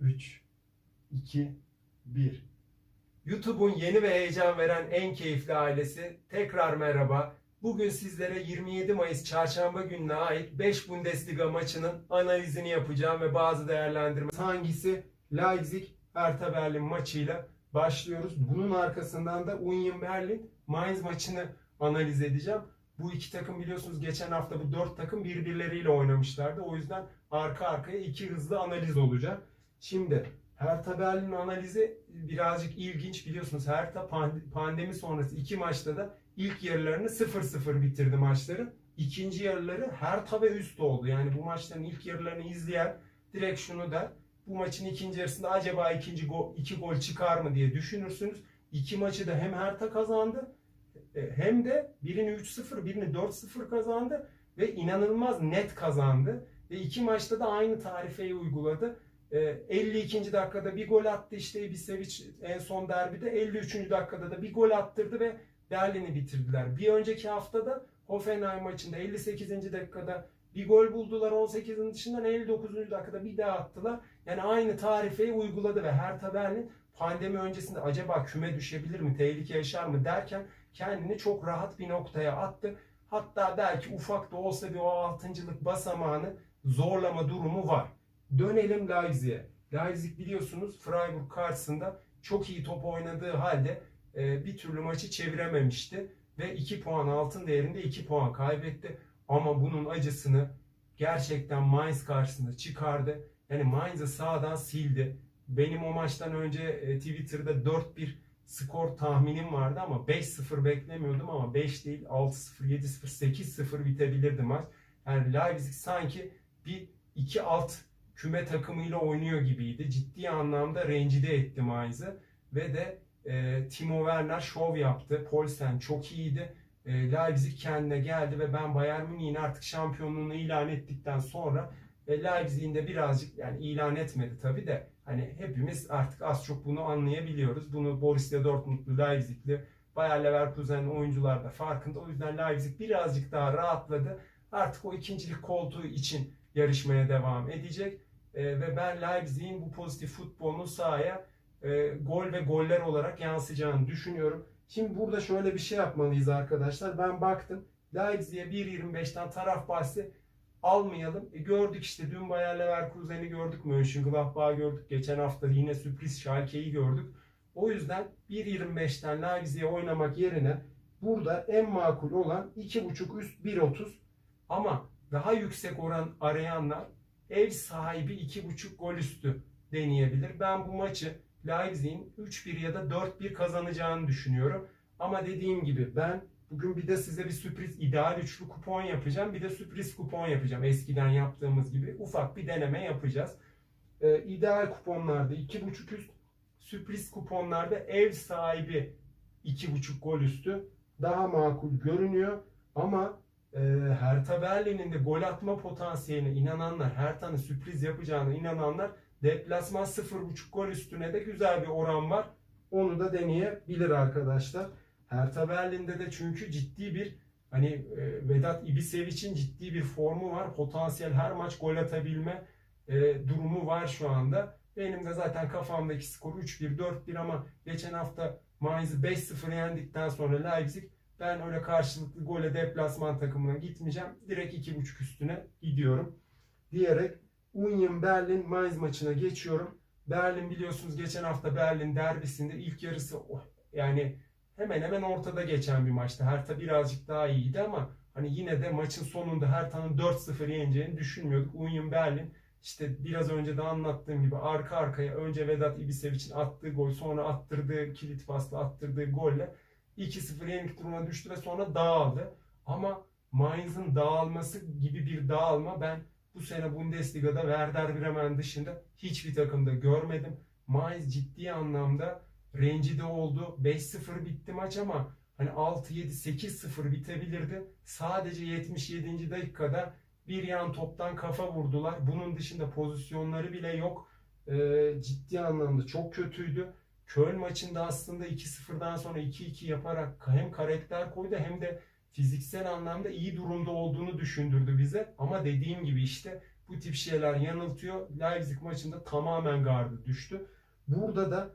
3, 2, 1. YouTube'un yeni ve heyecan veren en keyifli ailesi tekrar merhaba. Bugün sizlere 27 Mayıs çarşamba gününe ait 5 Bundesliga maçının analizini yapacağım ve bazı değerlendirme. Hangisi? Leipzig Hertha Berlin maçıyla başlıyoruz. Bunun arkasından da Union Berlin Mainz maçını analiz edeceğim. Bu iki takım biliyorsunuz geçen hafta bu dört takım birbirleriyle oynamışlardı. O yüzden arka arkaya iki hızlı analiz olacak. Şimdi Hertha Berlin analizi birazcık ilginç biliyorsunuz. Hertha pand- pandemi sonrası iki maçta da ilk yarılarını 0-0 bitirdi maçları. İkinci yarıları Hertha ve üst oldu. Yani bu maçların ilk yarılarını izleyen direkt şunu da bu maçın ikinci yarısında acaba ikinci gol, iki gol çıkar mı diye düşünürsünüz. İki maçı da hem Hertha kazandı e, hem de birini 3-0 birini 4-0 kazandı ve inanılmaz net kazandı. Ve iki maçta da aynı tarifeyi uyguladı. E, 52. dakikada bir gol attı işte Ibisevic en son derbide. 53. dakikada da bir gol attırdı ve Berlin'i bitirdiler. Bir önceki haftada Hoffenheim maçında 58. dakikada bir gol buldular 18'in dışından 59. dakikada bir daha attılar. Yani aynı tarifeyi uyguladı ve Hertha Berlin pandemi öncesinde acaba küme düşebilir mi, tehlike yaşar mı derken kendini çok rahat bir noktaya attı. Hatta belki ufak da olsa bir o altıncılık basamağını zorlama durumu var. Dönelim Leipzig'e. Leipzig biliyorsunuz Freiburg karşısında çok iyi top oynadığı halde e, bir türlü maçı çevirememişti. Ve 2 puan altın değerinde 2 puan kaybetti. Ama bunun acısını gerçekten Mainz karşısında çıkardı. Yani Mainz'ı sağdan sildi. Benim o maçtan önce e, Twitter'da 4-1 skor tahminim vardı ama 5-0 beklemiyordum ama 5 değil 6-0, 7-0, 8-0 bitebilirdi maç. Yani Leipzig sanki bir iki alt küme takımıyla oynuyor gibiydi. Ciddi anlamda rencide etti Mainz'ı ve de e, Timo Werner şov yaptı. Poulsen çok iyiydi. E, Leipzig kendine geldi ve ben Bayern Münih'in artık şampiyonluğunu ilan ettikten sonra e, Leipzig'in de birazcık yani ilan etmedi tabi de hani hepimiz artık az çok bunu anlayabiliyoruz. Bunu Borussia Dortmund'lu, Leipzig'li, Bayer Leverkusen'li oyuncular da farkında. O yüzden Leipzig birazcık daha rahatladı. Artık o ikincilik koltuğu için yarışmaya devam edecek. E, ve ben Leipzig'in bu pozitif futbolunu sahaya e, gol ve goller olarak yansıyacağını düşünüyorum. Şimdi burada şöyle bir şey yapmalıyız arkadaşlar. Ben baktım Leipzig'e 1.25'ten taraf bahsi almayalım. E, gördük işte dün Bayer Leverkusen'i gördük. Mönchengladbach'ı gördük. Geçen hafta yine sürpriz Schalke'yi gördük. O yüzden 1.25'ten Leipzig'e oynamak yerine burada en makul olan 2.5 üst 1.30 ama daha yüksek oran arayanlar ev sahibi 2.5 gol üstü deneyebilir. Ben bu maçı Leipzig'in 3-1 ya da 4-1 kazanacağını düşünüyorum. Ama dediğim gibi ben bugün bir de size bir sürpriz ideal üçlü kupon yapacağım. Bir de sürpriz kupon yapacağım. Eskiden yaptığımız gibi ufak bir deneme yapacağız. Ee, ideal kuponlarda 2.5 üst, sürpriz kuponlarda ev sahibi 2.5 gol üstü daha makul görünüyor. Ama e, Hertha Berlin'in de gol atma potansiyeline inananlar, Hertha'nın sürpriz yapacağına inananlar deplasman 0.5 gol üstüne de güzel bir oran var. Onu da deneyebilir arkadaşlar. Hertha Berlin'de de çünkü ciddi bir hani e, Vedat Ibisevic'in ciddi bir formu var. Potansiyel her maç gol atabilme e, durumu var şu anda. Benim de zaten kafamdaki skor 3-1, 4-1 ama geçen hafta Mainz'i 5-0 yendikten sonra Leipzig ben öyle karşılıklı gole deplasman takımına gitmeyeceğim. Direkt 2.5 üstüne gidiyorum. Diyerek Union Berlin Mainz maçına geçiyorum. Berlin biliyorsunuz geçen hafta Berlin derbisinde ilk yarısı yani hemen hemen ortada geçen bir maçtı. Hertha birazcık daha iyiydi ama hani yine de maçın sonunda Hertha'nın 4-0 yeneceğini düşünmüyorduk. Union Berlin işte biraz önce de anlattığım gibi arka arkaya önce Vedat Ibisevic'in attığı gol sonra attırdığı kilit pasla attırdığı golle 2-0 yenik duruma düştü ve sonra dağıldı. Ama Mainz'ın dağılması gibi bir dağılma ben bu sene Bundesliga'da Werder Bremen dışında hiçbir takımda görmedim. Mainz ciddi anlamda rencide oldu. 5-0 bitti maç ama hani 6-7-8-0 bitebilirdi. Sadece 77. dakikada bir yan toptan kafa vurdular. Bunun dışında pozisyonları bile yok. Ee, ciddi anlamda çok kötüydü. Köln maçında aslında 2-0'dan sonra 2-2 yaparak hem karakter koydu hem de fiziksel anlamda iyi durumda olduğunu düşündürdü bize. Ama dediğim gibi işte bu tip şeyler yanıltıyor. Leipzig maçında tamamen gardı düştü. Burada da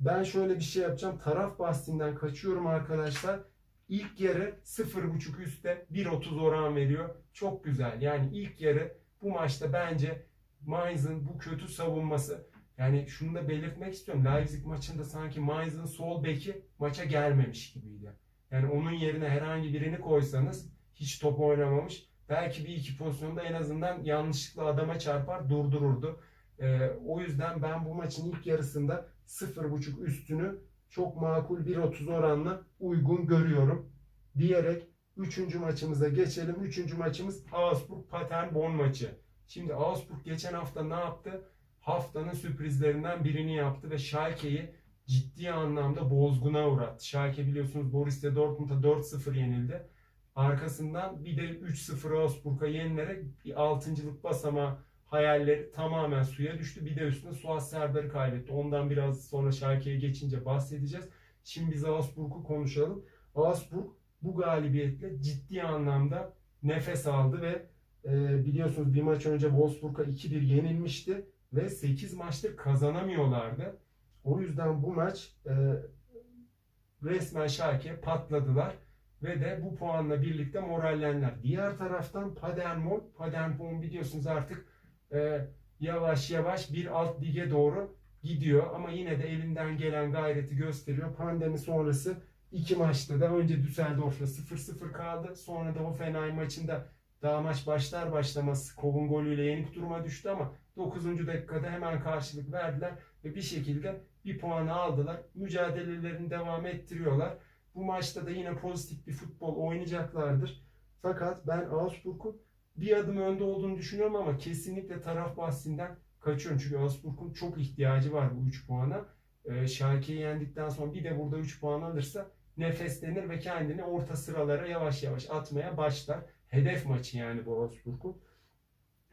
ben şöyle bir şey yapacağım. Taraf bahsinden kaçıyorum arkadaşlar. İlk yarı 0.5 üstte 1.30 oran veriyor. Çok güzel. Yani ilk yarı bu maçta bence Mainz'ın bu kötü savunması yani şunu da belirtmek istiyorum. Leipzig maçında sanki Mainz'ın sol beki maça gelmemiş gibiydi. Yani onun yerine herhangi birini koysanız hiç top oynamamış. Belki bir iki pozisyonda en azından yanlışlıkla adama çarpar durdururdu. Ee, o yüzden ben bu maçın ilk yarısında 0.5 üstünü çok makul 1.30 oranla uygun görüyorum. Diyerek 3. maçımıza geçelim. 3. maçımız Augsburg Paderborn maçı. Şimdi Augsburg geçen hafta ne yaptı? Haftanın sürprizlerinden birini yaptı ve Schalke'yi ciddi anlamda bozguna uğrattı. Schalke biliyorsunuz Borussia Dortmund'a 4-0 yenildi. Arkasından bir de 3-0 Augsburg'a yenilerek bir altıncılık basama hayalleri tamamen suya düştü. Bir de üstüne Suat Serdar'ı kaybetti. Ondan biraz sonra Schalke'ye geçince bahsedeceğiz. Şimdi biz Augsburg'u konuşalım. Augsburg bu galibiyetle ciddi anlamda nefes aldı ve e, biliyorsunuz bir maç önce Wolfsburg'a 2-1 yenilmişti ve 8 maçtır kazanamıyorlardı. O yüzden bu maç e, resmen Schalke patladılar ve de bu puanla birlikte morallendiler. Diğer taraftan Paderborn, Paderborn biliyorsunuz artık e, yavaş yavaş bir alt lige doğru gidiyor ama yine de elinden gelen gayreti gösteriyor. Pandemi sonrası iki maçta da önce Düsseldorf'la 0-0 kaldı. Sonra da Hoffenheim maçında daha maç başlar başlamaz Kov'un golüyle yenik duruma düştü ama 9. dakikada hemen karşılık verdiler ve bir şekilde bir puanı aldılar. Mücadelelerini devam ettiriyorlar. Bu maçta da yine pozitif bir futbol oynayacaklardır. Fakat ben Augsburg'un bir adım önde olduğunu düşünüyorum ama kesinlikle taraf bahsinden kaçıyorum. Çünkü Augsburg'un çok ihtiyacı var bu 3 puana. Ee, Schalke'yi yendikten sonra bir de burada 3 puan alırsa nefeslenir ve kendini orta sıralara yavaş yavaş atmaya başlar. Hedef maçı yani bu Augsburg'un.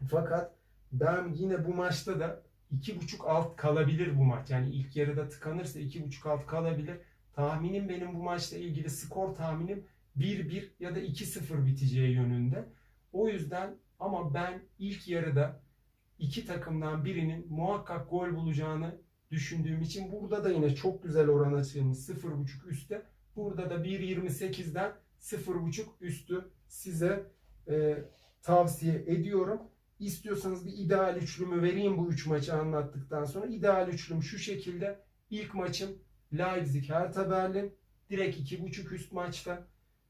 Fakat ben yine bu maçta da 2.5 alt kalabilir bu maç. Yani ilk yarıda tıkanırsa 2.5 alt kalabilir. Tahminim benim bu maçla ilgili skor tahminim 1-1 ya da 2-0 biteceği yönünde. O yüzden ama ben ilk yarıda iki takımdan birinin muhakkak gol bulacağını düşündüğüm için burada da yine çok güzel oran açılmış 0.5 üstte. Burada da 1.28'den 0.5 üstü size e, tavsiye ediyorum. İstiyorsanız bir ideal üçlümü vereyim bu üç maçı anlattıktan sonra. İdeal üçlüm şu şekilde. İlk maçım Leipzig Hertha Berlin. Direkt 2.5 üst maçta.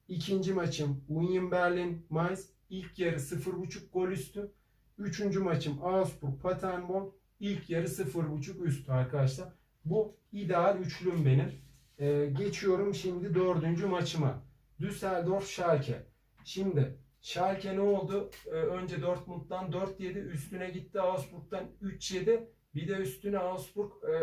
İkinci maçım Union Berlin Mainz. İlk yarı 0.5 gol üstü. Üçüncü maçım Augsburg Paderborn. İlk yarı 0.5 üstü arkadaşlar. Bu ideal üçlüm benim. Ee, geçiyorum şimdi dördüncü maçıma. Düsseldorf Schalke. Şimdi Schalke ne oldu? Ee, önce Dortmund'dan 4 yedi. Üstüne gitti Augsburg'dan 3 yedi. Bir de üstüne Augsburg e,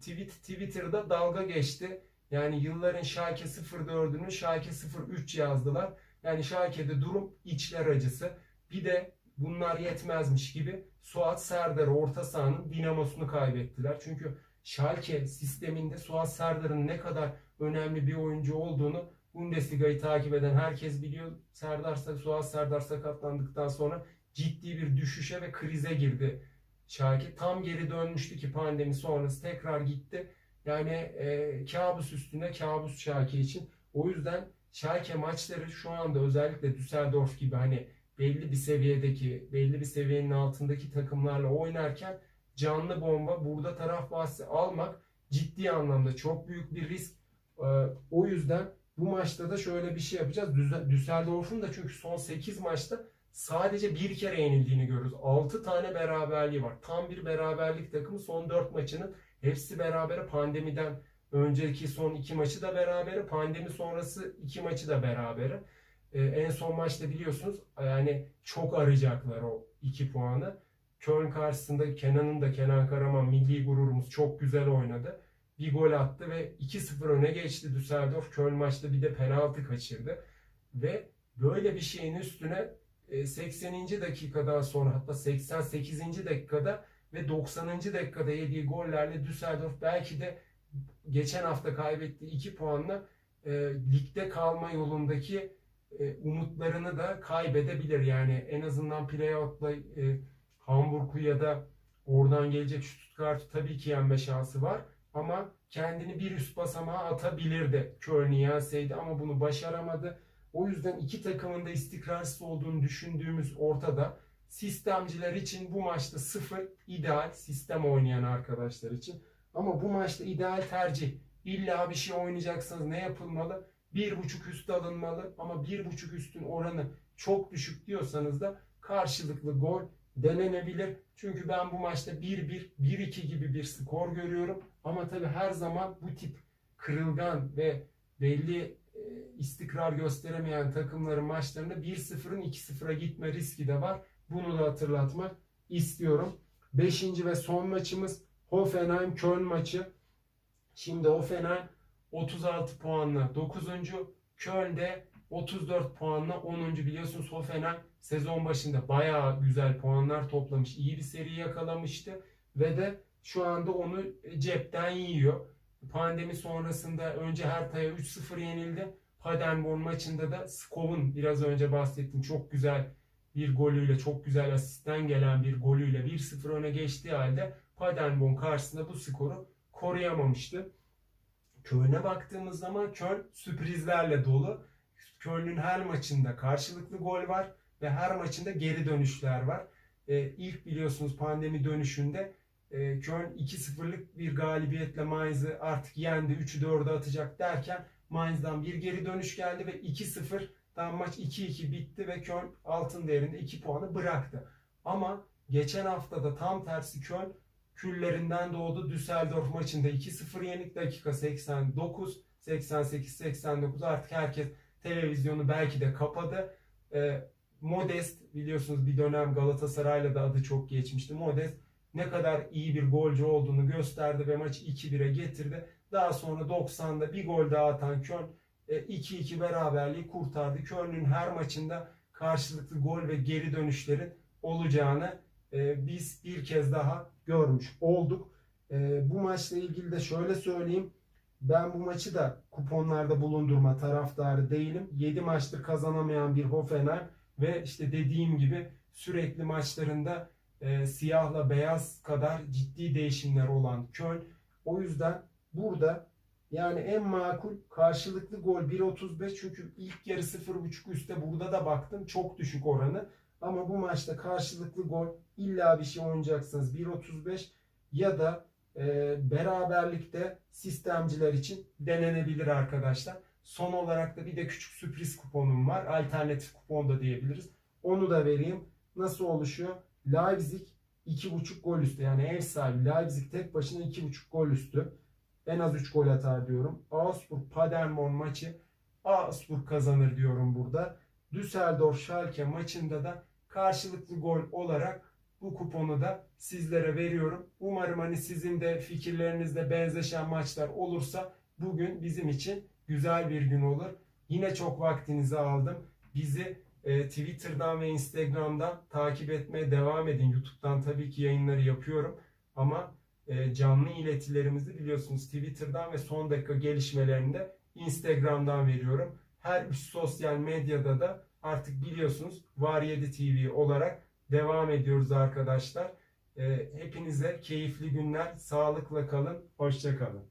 tweet, Twitter'da dalga geçti. Yani yılların Schalke 04'ünü Schalke 03 yazdılar. Yani Schalke'de durum içler acısı. Bir de bunlar yetmezmiş gibi Suat Serdar orta sahanın dinamosunu kaybettiler. Çünkü Schalke sisteminde Suat Serdar'ın ne kadar önemli bir oyuncu olduğunu Bundesliga'yı takip eden herkes biliyor. Serdar Suat Serdar sakatlandıktan sonra ciddi bir düşüşe ve krize girdi. Schalke tam geri dönmüştü ki pandemi sonrası tekrar gitti. Yani e, kabus üstüne kabus Schalke için. O yüzden Schalke maçları şu anda özellikle Düsseldorf gibi hani belli bir seviyedeki, belli bir seviyenin altındaki takımlarla oynarken canlı bomba burada taraf bahsi almak ciddi anlamda çok büyük bir risk. Ee, o yüzden bu maçta da şöyle bir şey yapacağız. Düsseldorf'un da çünkü son 8 maçta sadece bir kere yenildiğini görürüz. 6 tane beraberliği var. Tam bir beraberlik takımı son 4 maçının hepsi berabere pandemiden önceki son 2 maçı da berabere. Pandemi sonrası 2 maçı da berabere. Ee, en son maçta biliyorsunuz yani çok arayacaklar o 2 puanı. Köln karşısında Kenan'ın da Kenan Karaman milli gururumuz çok güzel oynadı. Bir gol attı ve 2-0 öne geçti Düsseldorf. Köln maçta bir de penaltı kaçırdı. Ve böyle bir şeyin üstüne 80. E, dakikadan sonra hatta 88. dakikada ve 90. dakikada yediği gollerle Düsseldorf belki de geçen hafta kaybettiği 2 puanla e, ligde kalma yolundaki e, umutlarını da kaybedebilir. Yani en azından playout'la e, Hamburg'u ya da oradan gelecek Stuttgart'ı tabii ki yenme şansı var. Ama kendini bir üst basamağa atabilirdi. Köln'ü yenseydi ama bunu başaramadı. O yüzden iki takımın da istikrarsız olduğunu düşündüğümüz ortada. Sistemciler için bu maçta sıfır ideal sistem oynayan arkadaşlar için. Ama bu maçta ideal tercih. İlla bir şey oynayacaksanız ne yapılmalı? Bir buçuk üstü alınmalı ama bir buçuk üstün oranı çok düşük diyorsanız da karşılıklı gol denenebilir. Çünkü ben bu maçta 1-1, 1-2 gibi bir skor görüyorum. Ama tabii her zaman bu tip kırılgan ve belli e, istikrar gösteremeyen takımların maçlarında 1-0'ın 2-0'a gitme riski de var. Bunu da hatırlatmak istiyorum. Beşinci ve son maçımız Hoffenheim-Köln maçı. Şimdi Hoffenheim 36 puanla 9. Köln de 34 puanla 10. biliyorsunuz Hoffenheim sezon başında bayağı güzel puanlar toplamış. iyi bir seri yakalamıştı ve de şu anda onu cepten yiyor. Pandemi sonrasında önce Hertha'ya 3-0 yenildi. Paderborn maçında da Skov'un biraz önce bahsettiğim çok güzel bir golüyle, çok güzel asistten gelen bir golüyle 1-0 öne geçtiği halde Paderborn karşısında bu skoru koruyamamıştı. Köln'e baktığımız zaman Köln sürprizlerle dolu. Köln'ün her maçında karşılıklı gol var ve her maçında geri dönüşler var. Ee, ilk biliyorsunuz pandemi dönüşünde e, Köln 2-0'lık bir galibiyetle Mainz'ı artık yendi 3'ü 4'e atacak derken Mainz'dan bir geri dönüş geldi ve 2-0 tam maç 2-2 bitti ve Köln altın değerinde 2 puanı bıraktı. Ama geçen haftada tam tersi Köln küllerinden doğdu. Düsseldorf maçında 2-0 yenik dakika 89, 88-89 artık herkes televizyonu belki de kapadı. E, Modest biliyorsunuz bir dönem Galatasaray'la da adı çok geçmişti. Modest ne kadar iyi bir golcü olduğunu gösterdi ve maçı 2-1'e getirdi. Daha sonra 90'da bir gol daha atan Köln 2-2 beraberliği kurtardı. Köln'ün her maçında karşılıklı gol ve geri dönüşlerin olacağını e, biz bir kez daha görmüş olduk. E, bu maçla ilgili de şöyle söyleyeyim. Ben bu maçı da kuponlarda bulundurma taraftarı değilim. 7 maçtır kazanamayan bir Hoffenheim ve işte dediğim gibi sürekli maçlarında e, siyahla beyaz kadar ciddi değişimler olan Köln. O yüzden burada yani en makul karşılıklı gol 1.35 çünkü ilk yarı 0.5 üstte burada da baktım çok düşük oranı. Ama bu maçta karşılıklı gol illa bir şey oynayacaksınız 1.35 ya da beraberlikte sistemciler için denenebilir arkadaşlar. Son olarak da bir de küçük sürpriz kuponum var. Alternatif kupon da diyebiliriz. Onu da vereyim. Nasıl oluşuyor? Leipzig 2.5 gol üstü. Yani ev sahibi Leipzig tek başına 2.5 gol üstü. En az 3 gol atar diyorum. Augsburg Paderborn maçı Augsburg kazanır diyorum burada. Düsseldorf Schalke maçında da karşılıklı gol olarak bu kuponu da sizlere veriyorum. Umarım hani sizin de fikirlerinizde benzeşen maçlar olursa bugün bizim için güzel bir gün olur. Yine çok vaktinizi aldım. Bizi e, Twitter'dan ve Instagram'dan takip etmeye devam edin. YouTube'dan tabii ki yayınları yapıyorum. Ama e, canlı iletilerimizi biliyorsunuz Twitter'dan ve son dakika gelişmelerini de Instagram'dan veriyorum. Her üç sosyal medyada da artık biliyorsunuz Var 7 TV olarak devam ediyoruz arkadaşlar. E, hepinize keyifli günler, sağlıkla kalın, hoşça kalın.